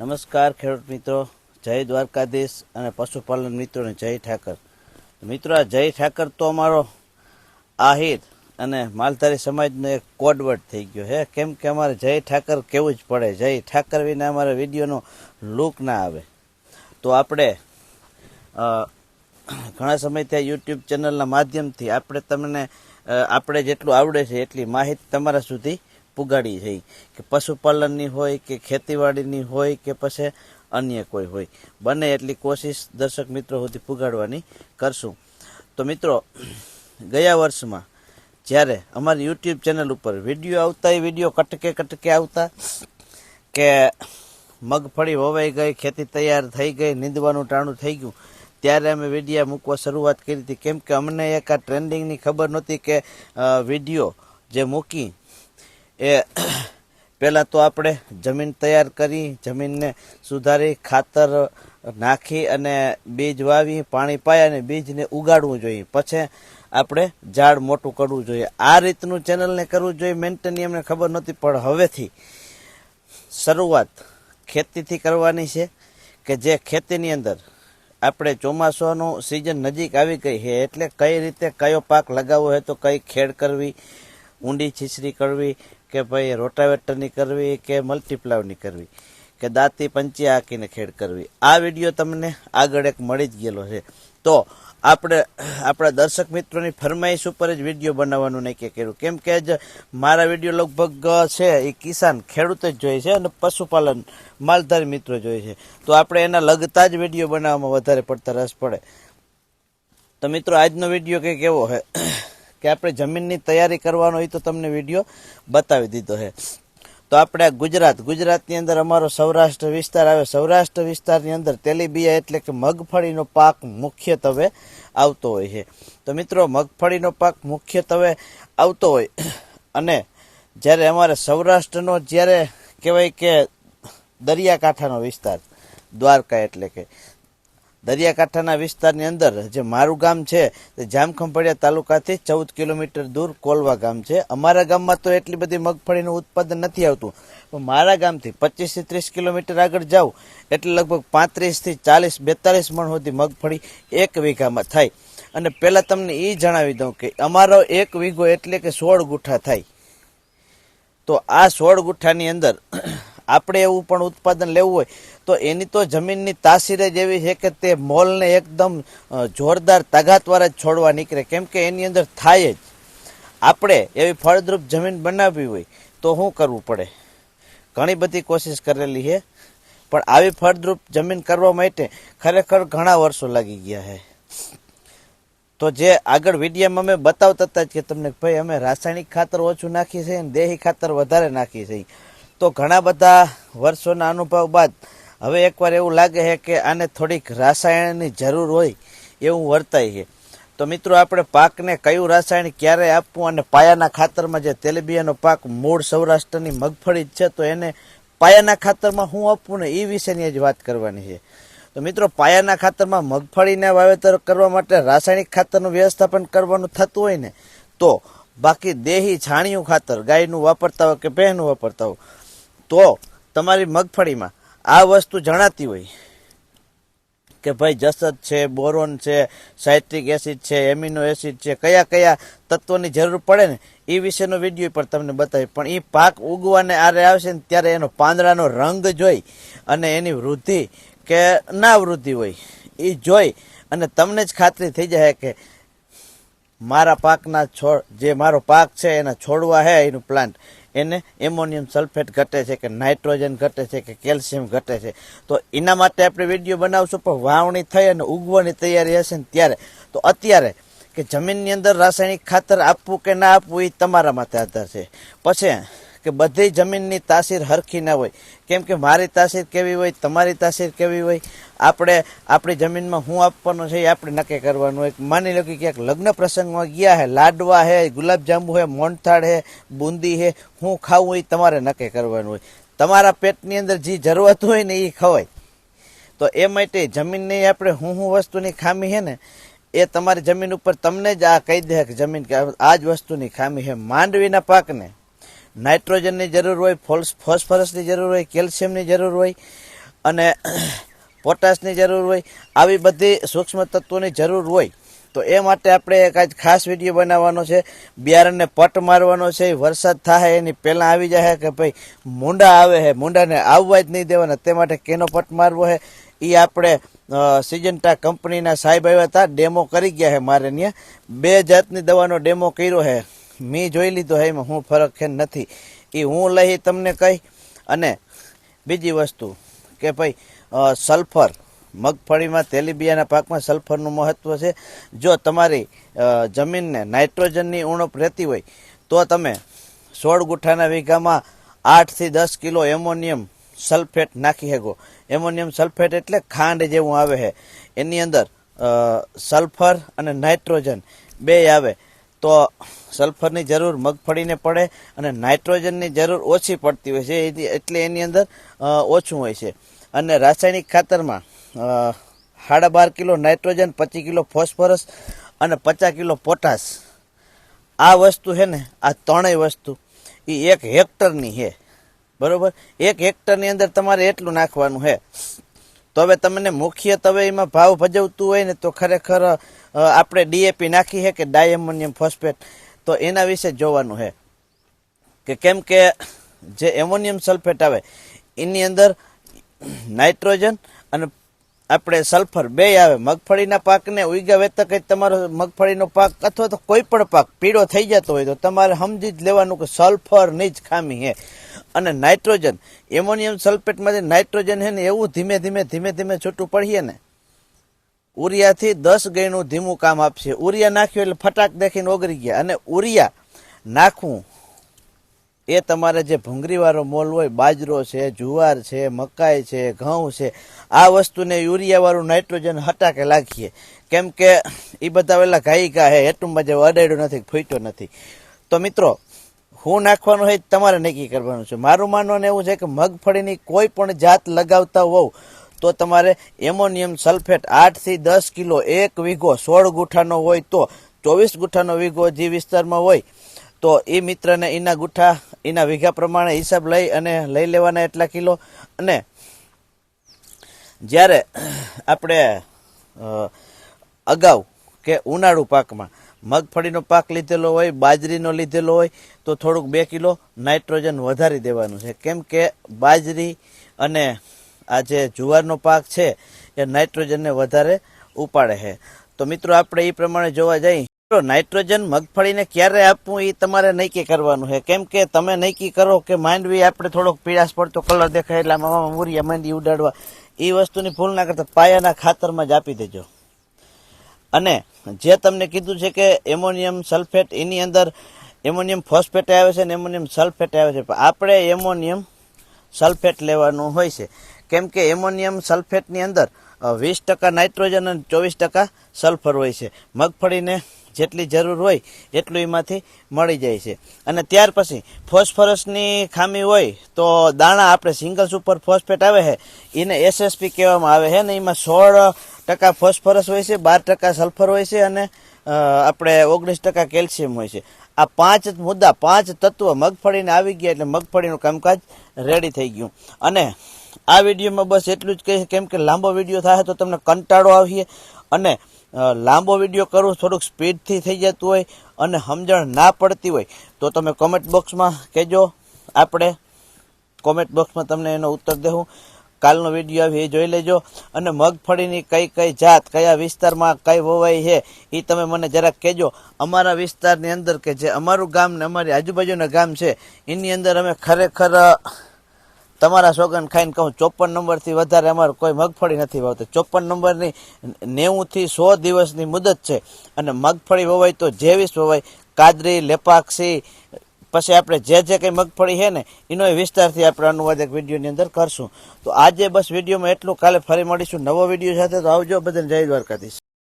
નમસ્કાર ખેડૂત મિત્રો, જય દ્વારકાધીશ અને પશુપાલન મિત્રોને જય ઠાકર. મિત્રો, આ જય ઠાકર તો અમારો આહિર અને માલધારી સમાજનો એક કોડવર્ડ થઈ ગયો હે કેમ કે અમારે જય ઠાકર કેવું જ પડે? જય ઠાકર વિના અમારા વિડીયોનો લુક ના આવે. તો આપણે ઘણા સમયથી યુટ્યુબ ચેનલના માધ્યમથી આપણે તમને આપણે જેટલું આવડે છે એટલી માહિતી તમારા સુધી પુગાડી છે કે પશુપાલનની હોય, કે ખેતીવાડીની હોય, કે પછી અન્ય કોઈ હોય. બને એટલી કોશિશ દર્શક મિત્રો સુધી પુગાડવાની કરશું. તો મિત્રો, ગયા વર્ષમાં જ્યારે અમારી યુટ્યુબ ચેનલ ઉપર વીડિયો આવતા, એ વીડિયો કટકે કટકે આવતા કે મગફળી વવાઈ ગઈ, ખેતી તૈયાર થઈ ગઈ, નીંદવાનું ટાણું થઈ ગયું, ત્યારે અમે વિડીયા મૂકવા શરૂઆત કરી હતી. કેમ કે અમને એક આ ટ્રેન્ડિંગની ખબર નહોતી કે વીડિયો જે મૂકી એ પહેલાં તો આપણે જમીન તૈયાર કરી, જમીનને સુધારી, ખાતર નાખી અને બીજ વાવી, પાણી પાયા અને બીજને ઉગાડવું જોઈએ. પછી આપણે ઝાડ મોટું કરવું જોઈએ. આ રીતનું ચેનલને કરવું જોઈએ. મેન્ટેન અમને ખબર નહોતી, પણ હવેથી શરૂઆત ખેતીથી કરવાની છે કે જે ખેતીની અંદર આપણે ચોમાસાનું સિઝન નજીક આવી ગઈ છે, એટલે કઈ રીતે કયો પાક લગાવવો હોય તો કઈ ખેડ કરવી, ઊંડી છીછરી કરવી કે ભાઈ રોટાવેટરની કરવી કે મલ્ટીપ્લાવની કરવી, કે દાંતી પંચી હાંકીને ખેડ કરવી. આ વીડિયો તમને આગળ એક મળી જ ગયેલો છે. તો આપણે, આપણા દર્શક મિત્રોની ફરમાઈશ ઉપર જ વીડિયો બનાવવાનું નક્કી કર્યું. કેમ કે જ મારા વીડિયો લગભગ છે, એ કિસાન ખેડૂત જ જોઈએ છે અને પશુપાલન માલધારી મિત્રો જોઈએ છે. તો આપણે એના લગતા જ વીડિયો બનાવવામાં વધારે પડતા રસ પડે. તો મિત્રો, આજનો વીડિયો કંઈક એવો છે. કે આપણે જમીનની તૈયારી કરવાનો હોય તો તમને વીડિયો બતાવી દીધો છે. તો આપણે ગુજરાત, ગુજરાતની અંદર અમારો સૌરાષ્ટ્ર વિસ્તાર આવે. સૌરાષ્ટ્ર વિસ્તારની અંદર તેલીબિયા એટલે કે મગફળીનો પાક મુખ્યત્વે આવતો હોય છે. તો મિત્રો, મગફળીનો પાક મુખ્યત્વે આવતો હોય અને જ્યારે અમારે સૌરાષ્ટ્રનો જ્યારે કહેવાય કે દરિયાકાંઠાનો વિસ્તાર, દ્વારકા એટલે કે દરિયાકાંઠાના વિસ્તારની અંદર જે મારું ગામ છે, તે જામખંભાળિયા તાલુકાથી ચૌદ કિલોમીટર દૂર કોલવા ગામ છે. અમારા ગામમાં તો એટલી બધી મગફળીનું ઉત્પાદન નથી આવતું. પણ મારા ગામથી પચીસથી ત્રીસ કિલોમીટર આગળ જાઉં, એટલે લગભગ પાંત્રીસથી ચાલીસ, બેતાલીસ મણ સુધી મગફળી એક વીઘામાં થાય. અને પહેલાં તમને એ જણાવી દઉં કે અમારો એક વીઘો એટલે કે સોળ ગુઠા થાય. તો આ સોળ ગુઠ્ઠાની અંદર આપણે એવું પણ ઉત્પાદન લેવું હોય, તો એની તો જમીનની તાસીર જ એવી છે કે તે મોલને એકદમ જોરદાર તાકાતવાળા જ છોડવા નીકળે. કેમ કે એની અંદર થાય જ. આપણે એવી ફળદ્રુપ જમીન બનાવવી હોય, તો શું કરવું પડે? ઘણી બધી કોશિશ કરેલી છે, પણ આવી ફળદ્રુપ જમીન કરવા માટે ખરેખર ઘણા વર્ષો લાગી ગયા છે. તો જે આગળ વિડીયામાં અમે બતાવતા હતા કે તમને ભાઈ, અમે રાસાયણિક ખાતર ઓછું નાખીએ છીએ અને દેહી ખાતર વધારે નાખીએ છે. તો ઘણા બધા વર્ષોના અનુભવ બાદ હવે એકવાર એવું લાગે છે કે આને થોડીક રાસાયણની જરૂર હોય એવું વર્તાય છે. તો મિત્રો, આપણે પાકને કયું રાસાયણિક ક્યારે આપવું અને પાયાના ખાતરમાં જે તેલીબિયાનો પાક મૂળ સૌરાષ્ટ્રની મગફળી જ છે, તો એને પાયાના ખાતરમાં શું આપવું ને એ વિશેની જ વાત કરવાની છે. તો મિત્રો, પાયાના ખાતરમાં મગફળીને વાવેતર કરવા માટે રાસાયણિક ખાતરનું વ્યવસ્થાપન કરવાનું થતું હોય ને, તો બાકી દેહી છાણિયું ખાતર ગાયનું વાપરતા હોય કે ભેંનું વાપરતા હોય તો તમારી મગફળીમાં આ વસ્તુ જણાતી હોય કે ભાઈ જસત છે, બોરોન છે સાઇટ્રિક એસિડ છે, એમિનો એસિડ છે, કયા કયા તત્વોની જરૂર પડે ને એ વિશેનો વીડિયો પણ તમને બતાવી પણ એ પાક ઉગવાને આરે આવશે ને ત્યારે એનો પાંદડાનો રંગ જોઈ અને એની વૃદ્ધિ કે ના વૃદ્ધિ હોય એ જોઈ અને તમને જ ખાતરી થઈ જાય કે મારા પાકના છોડ, જે મારો પાક છે, એના છોડવા છે એનું પ્લાન્ટ. એને એમોનિયમ સલ્ફેટ ઘટે છે કે નાઇટ્રોજન ઘટે છે કે કેલ્શિયમ ઘટે છે. તો એના માટે આપણે વીડિયો બનાવશું, પણ વાવણી થઈ અને ઉગવાની તૈયારી હશે ને ત્યારે. તો અત્યારે કે જમીનની અંદર રાસાયણિક ખાતર આપવું કે ના આપવું એ તમારા માટે આધાર છે. પછી કે બધી જમીનની તાસીર હરખી ના હોય. કેમ કે મારી તાસીર કેવી હોય, તમારી તાસીર કેવી હોય, આપણે, આપણી જમીનમાં હું આપવાનું છે એ આપણે નક્કી કરવાનું હોય. માની લો કે ક્યાંક લગ્ન પ્રસંગમાં ગયા હે, લાડવા હે, ગુલાબજાંબુ હે મોનથાળ હે, બુંદી હે, હું ખાવું એ તમારે નક્કી કરવાનું હોય. તમારા પેટની અંદર જે જરૂરત હોય ને એ ખવાય. તો એ માટે જમીનની આપણે હું હું વસ્તુની ખામી છે ને, એ તમારી જમીન ઉપર તમને જ આ કહી દે કે જમીન કે આ જ વસ્તુની ખામી છે માંડવીના પાકને નાઇટ્રોજનની જરૂર હોય, ફોલ્સ, ફોસ્ફરસની જરૂર હોય, કેલ્શિયમની જરૂર હોય અને પોટાશની જરૂર હોય, આવી બધી સૂક્ષ્મ તત્વોની જરૂર હોય. તો એ માટે આપણે એક આજ ખાસ વીડિયો બનાવવાનો છે. બિયારણને પટ મારવાનો છે. વરસાદ થાય, એની પહેલાં આવી જાય કે ભાઈ મુંડા આવે છે મૂંડાને આવવા જ નહીં દેવાના. તે માટે કેનો પટ મારવો છે એ આપણે સિજન્ટા કંપનીના સાહેબ આવ્યા હતા, ડેમો કરી ગયા છે મારે ત્યાં બે જાતની દવાનો ડેમો કર્યો છે મેં જોઈ લીધો એમાં હું ફરક છે નથી. એ હું લઈ તમને કહી અને બીજી વસ્તુ કે ભાઈ સલ્ફર. મગફળીમાં તેલીબિયાના પાકમાં સલ્ફરનું મહત્ત્વ છે. જો તમારી જમીનને નાઇટ્રોજનની ઉણપ રહેતી હોય, તો તમે સોળ ગુઠાના વીઘામાં આઠથી દસ કિલો એમોનિયમ સલ્ફેટ નાખી શકો. એમોનિયમ સલ્ફેટ એટલે ખાંડ જેવું આવે છે. એની અંદર સલ્ફર અને નાઇટ્રોજન બે આવે. તો સલ્ફરની જરૂર મગફળીને પડે અને નાઇટ્રોજનની જરૂર ઓછી પડતી હોય છે. એટલે એની અંદર ઓછું હોય છે. અને રાસાયણિક ખાતરમાં સાડા બાર કિલો નાઇટ્રોજન, પચીસ કિલો ફોસ્ફરસ અને પચાસ કિલો પોટાશ. આ વસ્તુ છે ને, આ ત્રણેય વસ્તુ, એ એક હેક્ટરની છે. બરાબર? એક હેક્ટરની અંદર તમારે એટલું નાખવાનું છે. તો હવે તમને મુખ્ય તવે એમાં ભાવ ભજવતું હોય ને તો ખરેખર આપણે ડીએપી નાખી છે કે ડાયમોનિયમ ફોસ્ફેટ? તો એના વિશે જોવાનું છે કે કેમ કે જે એમોનિયમ સલ્ફેટ આવે, એની અંદર નાઇટ્રોજન અને આપણે સલ્ફર બે આવે. મગફળીના પાકને ઉગ્યા વેતા કંઈ તમારો મગફળીનો પાક અથવા તો કોઈ પણ પાક પીળો થઈ જતો હોય તો તમારે સમજી જ લેવાનું કે સલ્ફરની જ ખામી છે અને નાઇટ્રોજન. એમોનિયમ સલ્ફેટમાંથી નાઇટ્રોજન છે ને એવું ધીમે ધીમે ધીમે ધીમે છૂટું પડીએ ને. ઉરિયાથી દસ ગણું ધીમું કામ આપશે. ઉરિયા નાખ્યું એટલે ફટાક દેખીને ઓગળી ગયા. અને ઉરિયા નાખવું એ તમારે જે ભૂંગળીવાળો મોલ હોય, બાજરો છે, જુવાર છે, મકાઈ છે, ઘઉં છે, આ વસ્તુને યુરિયાવાળું નાઇટ્રોજન હટાકે લાખીએ. કેમ કે એ બધા પેલા ગાયિકા હે હેટુંબા જે અડાડ્યું નથી, ફૂટ્યો નથી. તો મિત્રો હું નાખવાનું હોય તમારે નક્કી કરવાનું છે. મારું માનવાનું એવું છે કે મગફળીની કોઈ પણ જાત લગાવતા હોવ તો તમારે એમોનિયમ સલ્ફેટ આઠથી દસ કિલો એક વીઘો, સોળ ગુઠાનો હોય તો ચોવીસ ગુઠાનો વીઘો જે વિસ્તારમાં હોય તો એ મિત્રને એના ગુઠા, એના વીઘા પ્રમાણે હિસાબ લઈ અને લઈ લેવાના એટલા કિલો. અને જ્યારે આપણે અગાઉ કે ઉનાળુ પાકમાં મગફળીનો પાક લીધેલો હોય, બાજરીનો લીધેલો હોય, તો થોડુંક બે કિલો નાઇટ્રોજન વધારી દેવાનું છે. કેમ કે બાજરી અને આ જે જુવારનો પાક છે, એ નાઇટ્રોજનને વધારે ઉપાડે છે. તો મિત્રો, આપણે એ પ્રમાણે જોવા જઈએ. નાઇટ્રોજન મગફળીને ક્યારે આપવું એ તમારે નક્કી કરવાનું છે? કેમ કે તમે નક્કી કરો કે માંડવી આપણે થોડોક પીળાશ પડતો કલર દેખાય એટલે આમાં મૂરિયા માંડી ઉડાડવા. એ વસ્તુની ભૂલ ના કરતા પાયાના ખાતરમાં જ આપી દેજો. અને જે તમને કીધું છે કે એમોનિયમ સલ્ફેટ, એની અંદર એમોનિયમ ફોસ્ફેટ આવે છે ને એમોનિયમ સલ્ફેટ આવે છે. પણ આપણે એમોનિયમ સલ્ફેટ લેવાનું હોય છે. કેમ કે એમોનિયમ સલ્ફેટની અંદર વીસ ટકા નાઇટ્રોજન અને ચોવીસ ટકા સલ્ફર હોય છે. મગફળીને જેટલી જરૂર હોય એટલું એમાંથી મળી જાય છે. અને ત્યાર પછી ફોસ્ફરસની ખામી હોય તો દાણા આપણે સિંગલ સુપર ફોસ્ફેટ આવે છે. એને એસએસપી કહેવામાં આવે છે ને એમાં સોળ ટકા ફોસ્ફરસ હોય છે, બાર ટકા સલ્ફર હોય છે અને આપણે ઓગણીસ ટકા કેલ્શિયમ હોય છે. આ પાંચ મુદ્દા, પાંચ તત્વ મગફળીને આવી ગયા એટલે મગફળીનું કામકાજ રેડી થઈ ગયું. અને આ વિડીયોમાં બસ એટલું જ કહીશ, કેમ કે લાંબો વીડિયો થાય તો તમને કંટાળો આવીએ અને લાંબો વીડિયો કરવું થોડુંક સ્પીડથી થઈ જતું હોય અને સમજણ ના પડતી હોય, તો તમે કોમેન્ટ બોક્સમાં કહેજો. આપણે કોમેન્ટ બોક્સમાં તમને એનો ઉત્તર દેવું કાલનો વીડિયો આવે એ જોઈ લેજો. અને મગફળીની કઈ કઈ જાત, કયા વિસ્તારમાં કઈ વવાય છે એ તમે મને જરાક કહેજો. અમારા વિસ્તારની અંદર કે જે અમારું ગામ ને અમારી આજુબાજુના ગામ છે, એની અંદર અમે ખરેખર તમારા સોગન ખાઈને કહું, ચોપન નંબરથી વધારે અમારે કોઈ મગફળી નથી વાવતી. ચોપન નંબરની નેવુંથી સો દિવસની મુદત છે. અને મગફળી વવાય તો જેવીસ વવાય. કાદરી, લેપાક્ષી પછી આપણે જે જે કંઈ મગફળી છે ને, એનો વિસ્તારથી આપણે અનુવાદ એક વિડીયોની અંદર કરશું. તો આજે બસ વિડીયોમાં એટલું. કાલે ફરી મળીશું નવો વીડિયો સાથે. તો આવજો બધાને જય દ્વારકાધીશ.